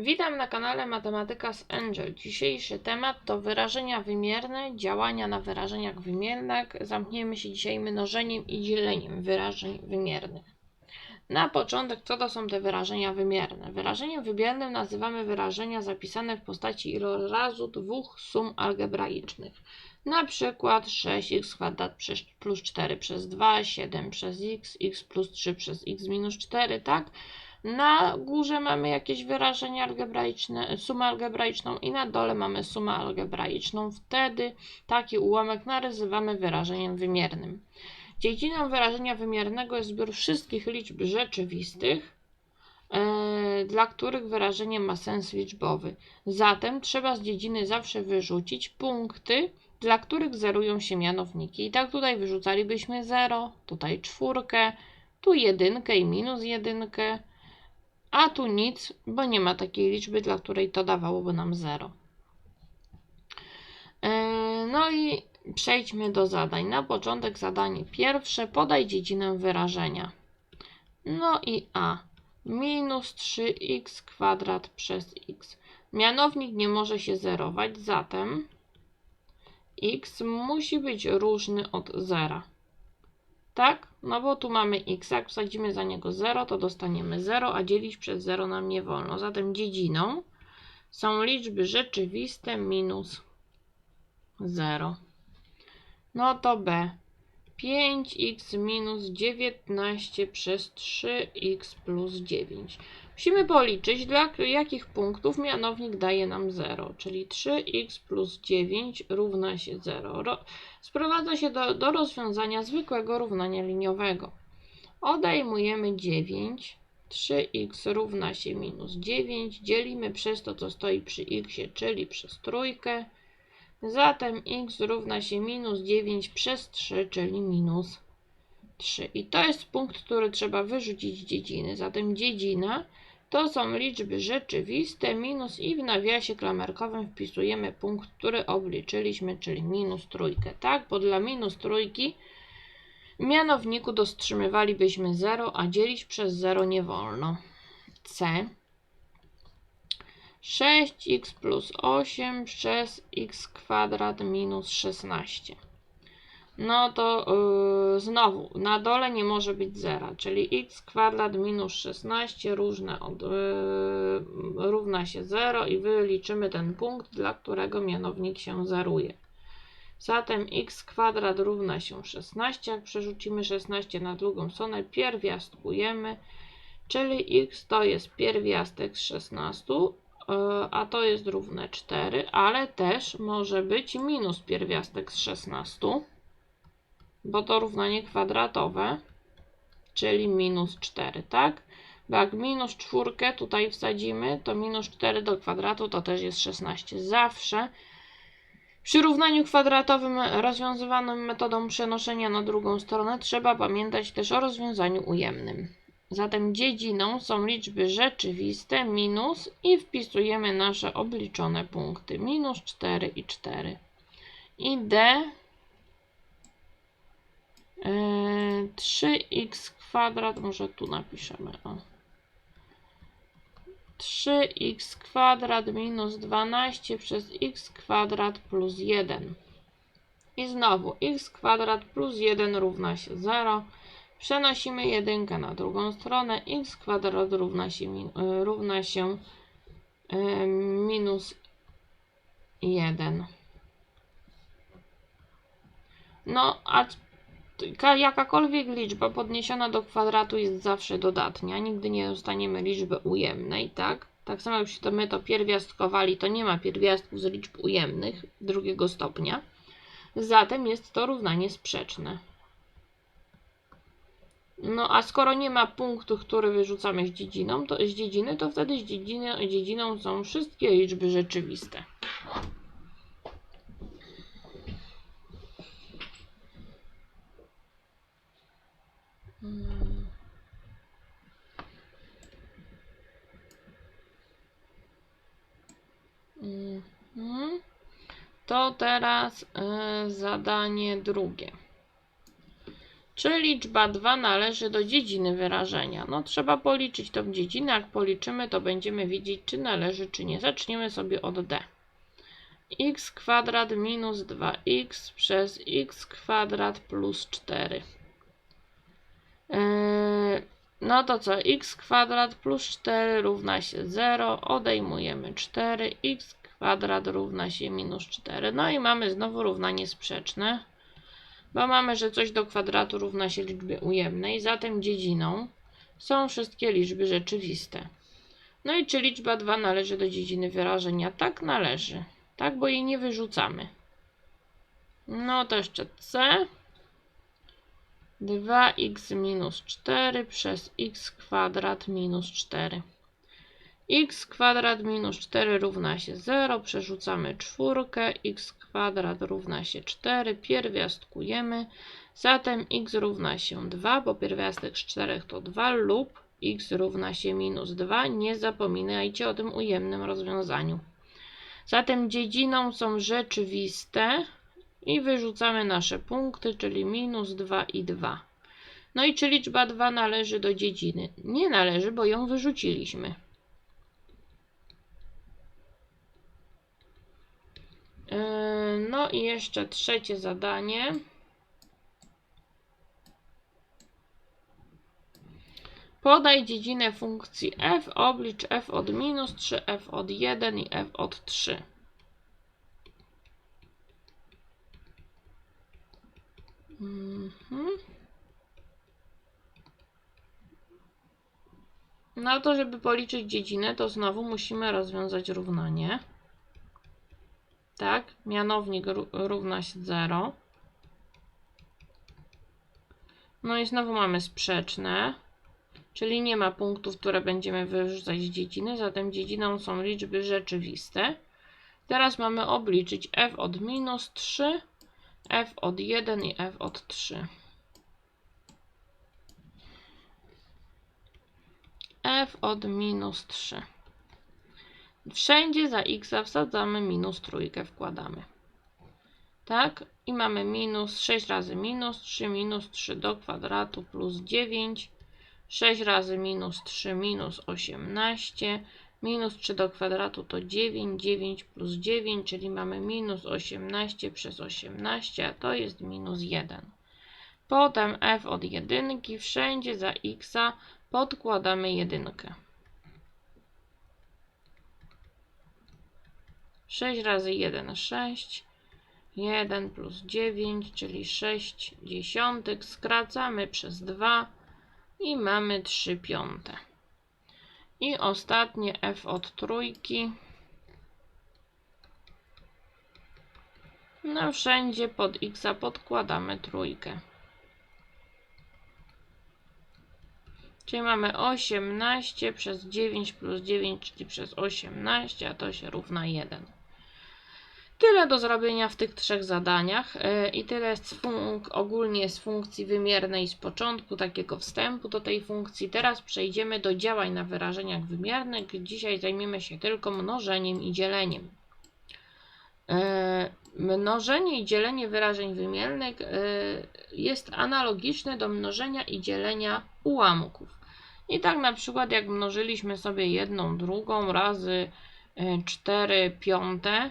Witam na kanale Matematyka z Angel. Dzisiejszy temat to wyrażenia wymierne, działania na wyrażeniach wymiernych. Zamkniemy się dzisiaj mnożeniem i dzieleniem wyrażeń wymiernych. Na początek, co to są te wyrażenia wymierne? Wyrażeniem wymiernym nazywamy wyrażenia zapisane w postaci ilorazu dwóch sum algebraicznych. Na przykład 6x kwadrat plus 4 przez 2, 7 przez x, x plus 3 przez x minus 4, tak? Na górze mamy jakieś wyrażenie algebraiczne, sumę algebraiczną i na dole mamy sumę algebraiczną. Wtedy taki ułamek nazywamy wyrażeniem wymiernym. Dziedziną wyrażenia wymiernego jest zbiór wszystkich liczb rzeczywistych, e, dla których wyrażenie ma sens liczbowy. Zatem trzeba z dziedziny zawsze wyrzucić punkty, dla których zerują się mianowniki. I tak tutaj wyrzucalibyśmy 0, tutaj czwórkę, tu jedynkę i minus jedynkę, a tu nic, bo nie ma takiej liczby, dla której to dawałoby nam 0. No i przejdźmy do zadań. Na początek zadanie pierwsze. Podaj dziedzinę wyrażenia. No i A. Minus 3x kwadrat przez x. Mianownik nie może się zerować, zatem x musi być różny od zera. Tak? No bo tu mamy x, jak wsadzimy za niego 0, to dostaniemy 0, a dzielić przez 0 nam nie wolno. Zatem dziedziną są liczby rzeczywiste minus 0. No to b. 5x minus 19 przez 3x plus 9. Musimy policzyć, dla jakich punktów mianownik daje nam 0, czyli 3x plus 9 równa się 0. Ro sprowadza się do, do rozwiązania zwykłego równania liniowego. Odejmujemy 9, 3x równa się minus 9, dzielimy przez to, co stoi przy x, czyli przez trójkę. Zatem x równa się minus 9 przez 3, czyli minus 3. I to jest punkt, który trzeba wyrzucić z dziedziny. Zatem dziedzina to są liczby rzeczywiste minus i w nawiasie klamerkowym wpisujemy punkt, który obliczyliśmy, czyli minus trójkę. Tak, bo dla minus trójki w mianowniku dostrzymywalibyśmy 0, a dzielić przez 0 nie wolno. C 6x plus 8 przez x kwadrat minus 16. No to yy, znowu na dole nie może być zera, czyli x kwadrat minus 16 różne od, yy, równa się 0 i wyliczymy ten punkt, dla którego mianownik się zeruje. Zatem x kwadrat równa się 16. Jak przerzucimy 16 na drugą stronę, pierwiastkujemy, czyli x to jest pierwiastek z 16, E, a to jest równe 4, ale też może być minus pierwiastek z 16, bo to równanie kwadratowe, czyli minus 4, tak? Jak minus czwórkę tutaj wsadzimy, to minus 4 do kwadratu to też jest 16. Zawsze przy równaniu kwadratowym rozwiązywanym metodą przenoszenia na drugą stronę trzeba pamiętać też o rozwiązaniu ujemnym. Zatem dziedziną są liczby rzeczywiste minus i wpisujemy nasze obliczone punkty. Minus 4 i 4. I D 3x kwadrat, może tu napiszemy. O. 3x kwadrat minus 12 przez x kwadrat plus 1. I znowu x kwadrat plus 1 równa się 0. Przenosimy jedynkę na drugą stronę. x kwadrat równa się, y, równa się y, minus 1. No, a jakakolwiek liczba podniesiona do kwadratu jest zawsze dodatnia. Nigdy nie dostaniemy liczby ujemnej, tak? Tak samo jak to my to pierwiastkowali, to nie ma pierwiastków z liczb ujemnych drugiego stopnia. Zatem jest to równanie sprzeczne. No a skoro nie ma punktu, który wyrzucamy z, dziedziną, to, z dziedziny, to wtedy z dziedziny, dziedziną są wszystkie liczby rzeczywiste. Hmm. Mhm. To teraz y, zadanie drugie. Czy liczba 2 należy do dziedziny wyrażenia? No trzeba policzyć tą dziedzinę. Jak policzymy, to będziemy wiedzieć, czy należy, czy nie. Zaczniemy sobie od d. x kwadrat minus 2x przez x kwadrat plus 4. Yy, no to co? x kwadrat plus 4 równa się 0. Odejmujemy 4. x kwadrat równa się minus 4. No i mamy znowu równanie sprzeczne. Bo mamy, że coś do kwadratu równa się liczbie ujemnej, zatem dziedziną są wszystkie liczby rzeczywiste. No i czy liczba 2 należy do dziedziny wyrażenia? Tak należy. Tak, bo jej nie wyrzucamy. No to jeszcze c. 2x minus 4 przez x kwadrat minus 4. x kwadrat minus 4 równa się 0, przerzucamy czwórkę, x kwadrat równa się 4, pierwiastkujemy, zatem x równa się 2, bo pierwiastek z 4 to 2 lub x równa się minus 2, nie zapominajcie o tym ujemnym rozwiązaniu. Zatem dziedziną są rzeczywiste i wyrzucamy nasze punkty, czyli minus 2 i 2. No i czy liczba 2 należy do dziedziny? Nie należy, bo ją wyrzuciliśmy. No i jeszcze trzecie zadanie. Podaj dziedzinę funkcji f, oblicz f od minus 3, f od 1 i f od 3. Mhm. No to, żeby policzyć dziedzinę, to znowu musimy rozwiązać równanie. Mianownik ró- równa się 0. No i znowu mamy sprzeczne, czyli nie ma punktów, które będziemy wyrzucać z dziedziny, zatem dziedziną są liczby rzeczywiste. Teraz mamy obliczyć f od minus 3, f od 1 i f od 3. f od minus 3. Wszędzie za x wsadzamy minus trójkę, wkładamy. Tak? I mamy minus 6 razy minus 3, minus 3 do kwadratu plus 9. 6 razy minus 3 minus 18. Minus 3 do kwadratu to 9, 9 plus 9, czyli mamy minus 18 przez 18, a to jest minus 1. Potem f od jedynki, wszędzie za x podkładamy jedynkę. 6 razy 1, 6. 1 plus 9, czyli 6 dziesiątych. Skracamy przez 2 i mamy 3 piąte. I ostatnie f od trójki. No wszędzie pod x podkładamy trójkę. Czyli mamy 18 przez 9 plus 9, czyli przez 18, a to się równa 1. Tyle do zrobienia w tych trzech zadaniach yy, i tyle z ogólnie z funkcji wymiernej z początku, takiego wstępu do tej funkcji. Teraz przejdziemy do działań na wyrażeniach wymiernych. Dzisiaj zajmiemy się tylko mnożeniem i dzieleniem. Yy, Mnożenie i dzielenie wyrażeń wymiernych yy, jest analogiczne do mnożenia i dzielenia ułamków. I tak na przykład jak mnożyliśmy sobie jedną drugą razy 4 piąte,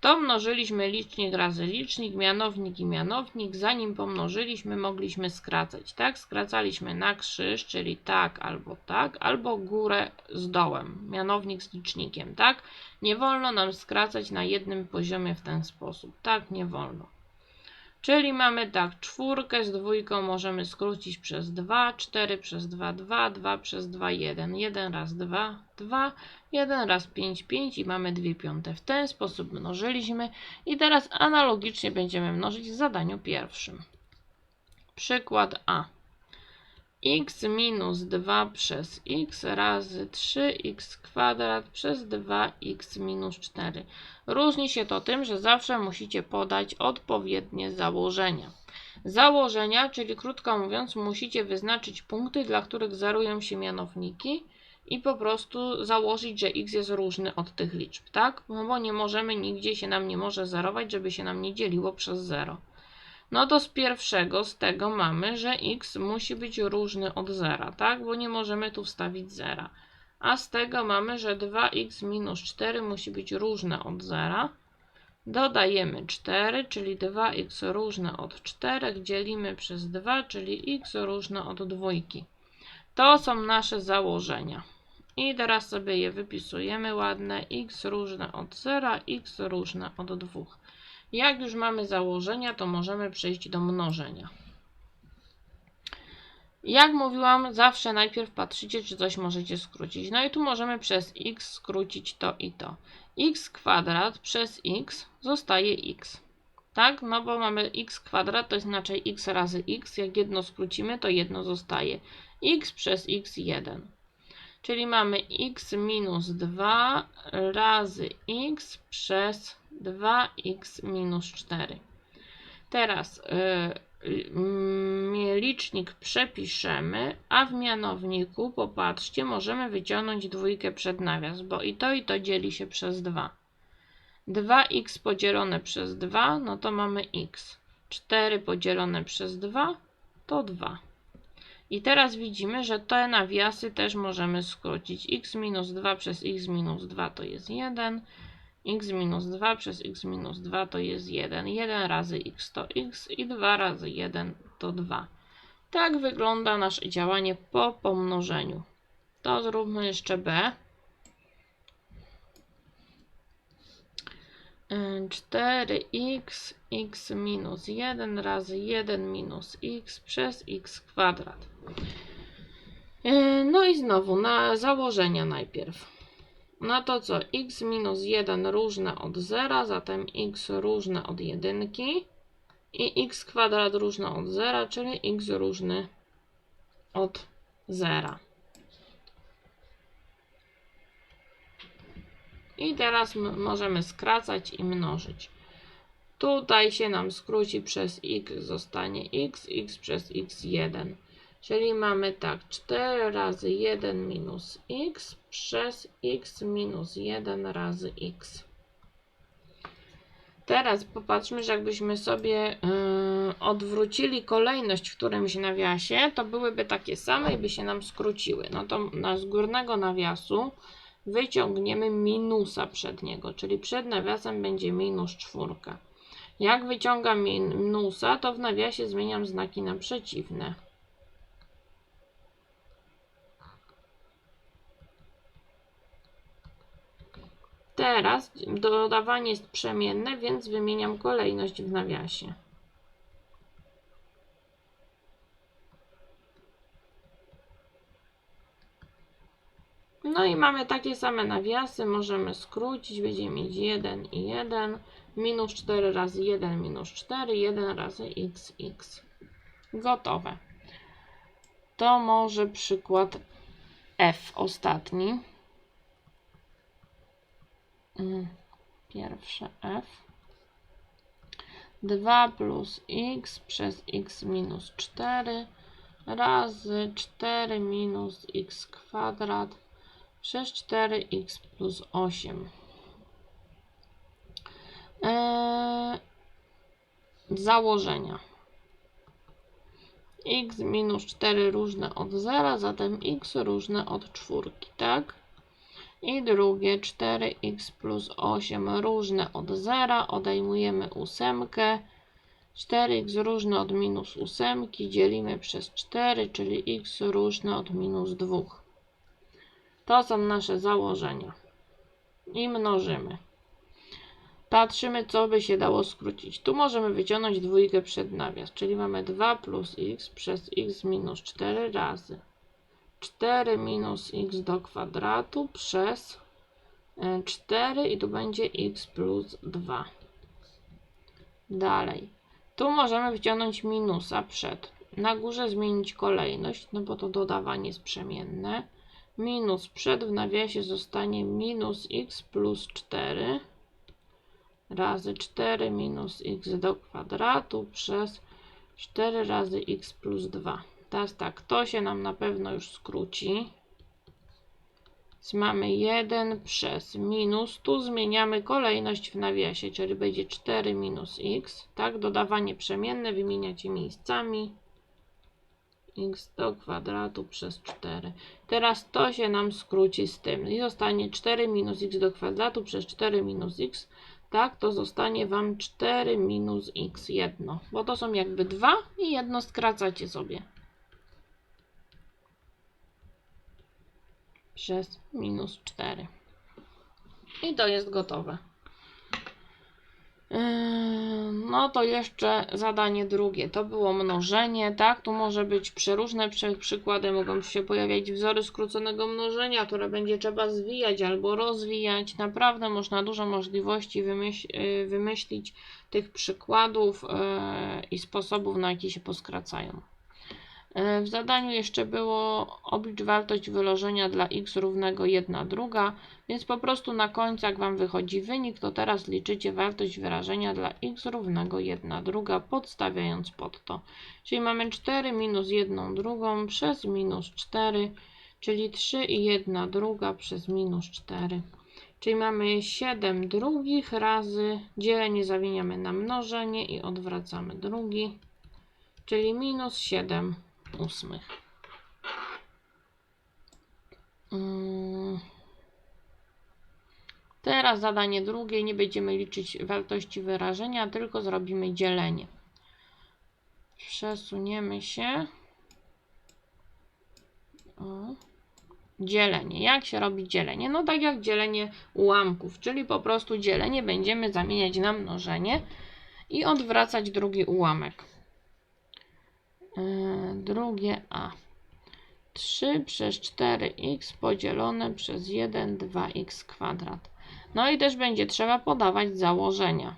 to mnożyliśmy licznik razy licznik, mianownik i mianownik. Zanim pomnożyliśmy, mogliśmy skracać. Tak, skracaliśmy na krzyż, czyli tak albo tak, albo górę z dołem, mianownik z licznikiem. Tak, nie wolno nam skracać na jednym poziomie w ten sposób. Tak, nie wolno. Czyli mamy tak, czwórkę z dwójką możemy skrócić przez 2, 4 przez 2, 2, 2 przez 2, 1. 1 raz 2, 2, 1 raz 5, 5 i mamy 2 piąte. W ten sposób mnożyliśmy i teraz analogicznie będziemy mnożyć w zadaniu pierwszym. Przykład A. x minus 2 przez x razy 3x kwadrat przez 2x minus 4. Różni się to tym, że zawsze musicie podać odpowiednie założenia. Założenia, czyli krótko mówiąc, musicie wyznaczyć punkty, dla których zerują się mianowniki i po prostu założyć, że x jest różny od tych liczb, tak? No bo nie możemy, nigdzie się nam nie może zerować, żeby się nam nie dzieliło przez 0. No to z pierwszego, z tego mamy, że x musi być różny od zera, tak? Bo nie możemy tu wstawić zera. A z tego mamy, że 2x minus 4 musi być różne od zera. Dodajemy 4, czyli 2x różne od 4, dzielimy przez 2, czyli x różne od dwójki. To są nasze założenia. I teraz sobie je wypisujemy ładne. x różne od 0, x różne od 2. Jak już mamy założenia, to możemy przejść do mnożenia. Jak mówiłam, zawsze najpierw patrzycie, czy coś możecie skrócić. No i tu możemy przez x skrócić to i to. x kwadrat przez x zostaje x. Tak? No bo mamy x kwadrat, to jest inaczej x razy x. Jak jedno skrócimy, to jedno zostaje. x przez x 1. Czyli mamy x minus 2 razy x przez 2x minus 4. Teraz yy, licznik przepiszemy, a w mianowniku, popatrzcie, możemy wyciągnąć dwójkę przed nawias, bo i to i to dzieli się przez 2. 2x podzielone przez 2, no to mamy x. 4 podzielone przez 2 to 2. I teraz widzimy, że te nawiasy też możemy skrócić. x minus 2 przez x minus 2 to jest 1. x minus 2 przez x minus 2 to jest 1. 1 razy x to x i 2 razy 1 to 2. Tak wygląda nasze działanie po pomnożeniu. To zróbmy jeszcze b. 4x x minus 1 razy 1 minus x przez x kwadrat. No i znowu na założenia najpierw. No to co? x minus 1 różne od 0, zatem x różne od 1 i x kwadrat różne od 0, czyli x różny od 0. I teraz możemy skracać i mnożyć. Tutaj się nam skróci przez x, zostanie x, x przez x1. Czyli mamy tak 4 razy 1 minus x przez x minus 1 razy x. Teraz popatrzmy, że jakbyśmy sobie yy, odwrócili kolejność w którymś nawiasie, to byłyby takie same i by się nam skróciły. No to na z górnego nawiasu wyciągniemy minusa przed niego, czyli przed nawiasem będzie minus czwórka. Jak wyciągam minusa, to w nawiasie zmieniam znaki na przeciwne. Teraz dodawanie jest przemienne, więc wymieniam kolejność w nawiasie. No i mamy takie same nawiasy, możemy skrócić, będziemy mieć 1 i 1, minus 4 razy 1 minus 4, 1 razy xx. Gotowe. To może przykład F ostatni. Mm, pierwsze F. 2 plus x przez x minus 4 razy 4 minus x kwadrat przez 4x plus 8. Eee, założenia. x minus 4 różne od 0, zatem x różne od czwórki, tak? I drugie 4x plus 8 różne od 0, odejmujemy ósemkę. 4x różne od minus ósemki dzielimy przez 4, czyli x różne od minus 2. To są nasze założenia. I mnożymy. Patrzymy, co by się dało skrócić. Tu możemy wyciągnąć dwójkę przed nawias, czyli mamy 2 plus x przez x minus 4 razy 4 minus x do kwadratu przez 4 e, i tu będzie x plus 2. Dalej. Tu możemy wyciągnąć minusa przed. Na górze zmienić kolejność, no bo to dodawanie jest przemienne minus przed w nawiasie zostanie minus x plus 4 razy 4 minus x do kwadratu przez 4 razy x plus 2. Teraz tak, to się nam na pewno już skróci. Więc mamy 1 przez minus. Tu zmieniamy kolejność w nawiasie, czyli będzie 4 minus x. Tak, dodawanie przemienne wymieniacie miejscami. x do kwadratu przez 4. Teraz to się nam skróci z tym. I zostanie 4 minus x do kwadratu przez 4 minus x. Tak, to zostanie Wam 4 minus x jedno. Bo to są jakby dwa i jedno skracacie sobie. Przez minus 4. I to jest gotowe. Yy, No to jeszcze zadanie drugie. To było mnożenie, tak? Tu może być przeróżne przy- przykłady. Mogą się pojawiać wzory skróconego mnożenia, które będzie trzeba zwijać albo rozwijać. Naprawdę można dużo możliwości wymyśl, yy, wymyślić tych przykładów yy, i sposobów, na jakie się poskracają. E, W zadaniu jeszcze było oblicz wartość wylożenia dla x równego 1 druga, więc po prostu na końcu jak Wam wychodzi wynik, to teraz liczycie wartość wyrażenia dla x równego 1 druga, podstawiając pod to. Czyli mamy 4 minus 1 drugą przez minus 4, czyli 3 i 1 druga przez minus 4. Czyli mamy 7 drugich razy dzielenie zamieniamy na mnożenie i odwracamy drugi, czyli minus 7 ósmych. Mm. Teraz zadanie drugie. Nie będziemy liczyć wartości wyrażenia, tylko zrobimy dzielenie. Przesuniemy się. O. Dzielenie. Jak się robi dzielenie? No tak jak dzielenie ułamków, czyli po prostu dzielenie będziemy zamieniać na mnożenie i odwracać drugi ułamek. Yy, drugie A. 3 przez 4x podzielone przez 1 2x kwadrat. No i też będzie trzeba podawać założenia.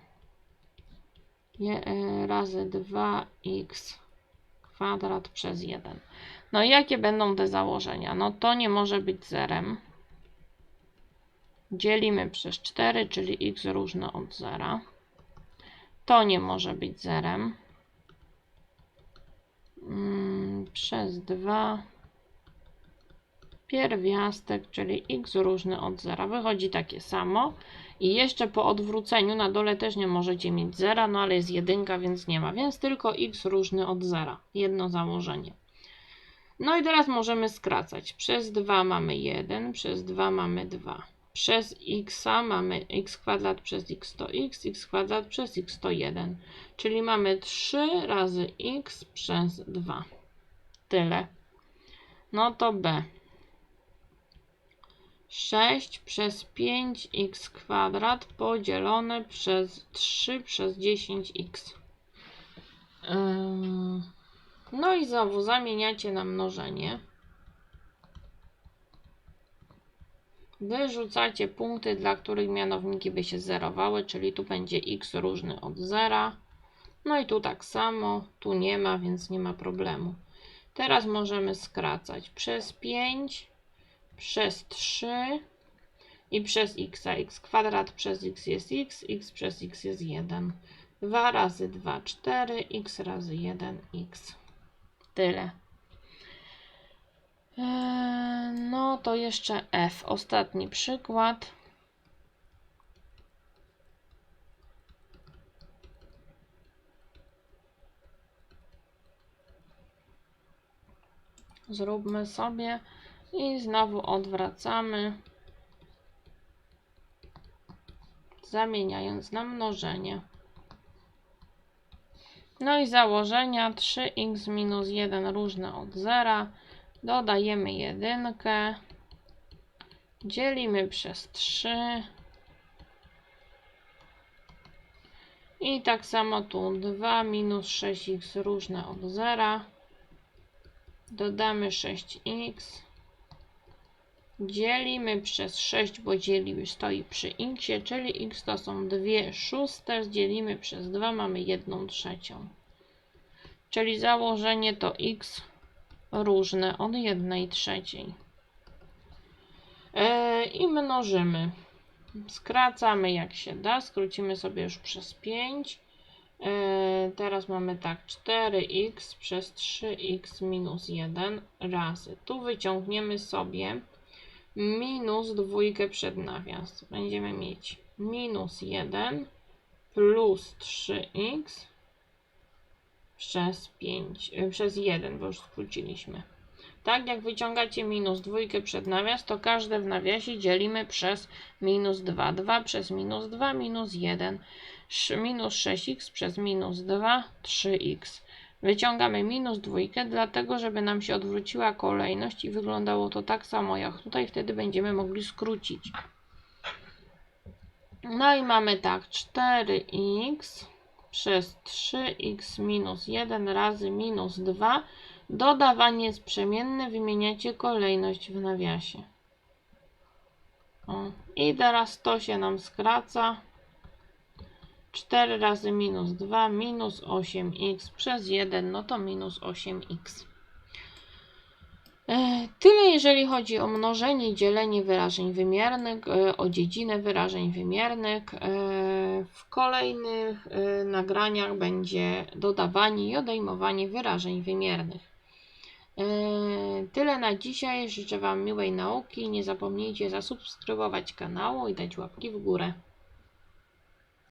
Je, yy, razy 2x kwadrat przez 1. No i jakie będą te założenia? No to nie może być zerem. Dzielimy przez 4, czyli x różne od zera. To nie może być zerem przez 2 pierwiastek, czyli x różny od zera. Wychodzi takie samo. I jeszcze po odwróceniu na dole też nie możecie mieć zera, no ale jest jedynka, więc nie ma. Więc tylko x różny od zera. Jedno założenie. No i teraz możemy skracać. Przez 2 mamy 1, przez 2 mamy 2. Przez x mamy x kwadrat przez x to x, x kwadrat przez x to 1. Czyli mamy 3 razy x przez 2. Tyle. No to b. 6 przez 5x kwadrat podzielone przez 3 przez 10x. Ym, No i znowu zamieniacie na mnożenie. Wyrzucacie punkty, dla których mianowniki by się zerowały, czyli tu będzie x różny od zera. No i tu tak samo, tu nie ma, więc nie ma problemu. Teraz możemy skracać przez 5, przez 3 i przez x. A x kwadrat przez x jest x, x przez x jest 1. 2 razy 2, 4, x razy 1, x. Tyle. Eee, No to jeszcze F. Ostatni przykład. Zróbmy sobie i znowu odwracamy, zamieniając na mnożenie. No i założenia 3x minus 1 różne od zera. Dodajemy jedynkę. Dzielimy przez 3. I tak samo tu 2 minus 6x różne od zera. Dodamy 6x. Dzielimy przez 6, bo dzieliły stoi przy x, czyli x to są 2 szóste. Dzielimy przez 2, mamy 1 trzecią. Czyli założenie to x różne od 1 trzeciej. E, I mnożymy. Skracamy jak się da. Skrócimy sobie już przez 5. E, teraz mamy tak 4x przez 3x minus 1 razy. Tu wyciągniemy sobie minus dwójkę przed nawias. Będziemy mieć minus 1 plus 3x przez 5, y, przez 1, bo już skróciliśmy. Tak jak wyciągacie minus dwójkę przed nawias, to każde w nawiasie dzielimy przez minus 2. 2 przez minus 2 minus 1. Minus 6x przez minus 2 3x. Wyciągamy minus dwójkę, dlatego żeby nam się odwróciła kolejność i wyglądało to tak samo jak tutaj, wtedy będziemy mogli skrócić. No i mamy tak 4x przez 3x minus 1 razy minus 2. Dodawanie jest przemienne, wymieniacie kolejność w nawiasie. O. I teraz to się nam skraca. 4 razy minus 2 minus 8x przez 1, no to minus 8x. E, Tyle jeżeli chodzi o mnożenie i dzielenie wyrażeń wymiernych, e, o dziedzinę wyrażeń wymiernych. E, W kolejnych nagraniach będzie dodawanie i odejmowanie wyrażeń wymiernych. Tyle na dzisiaj. Życzę Wam miłej nauki. Nie zapomnijcie zasubskrybować kanału i dać łapki w górę.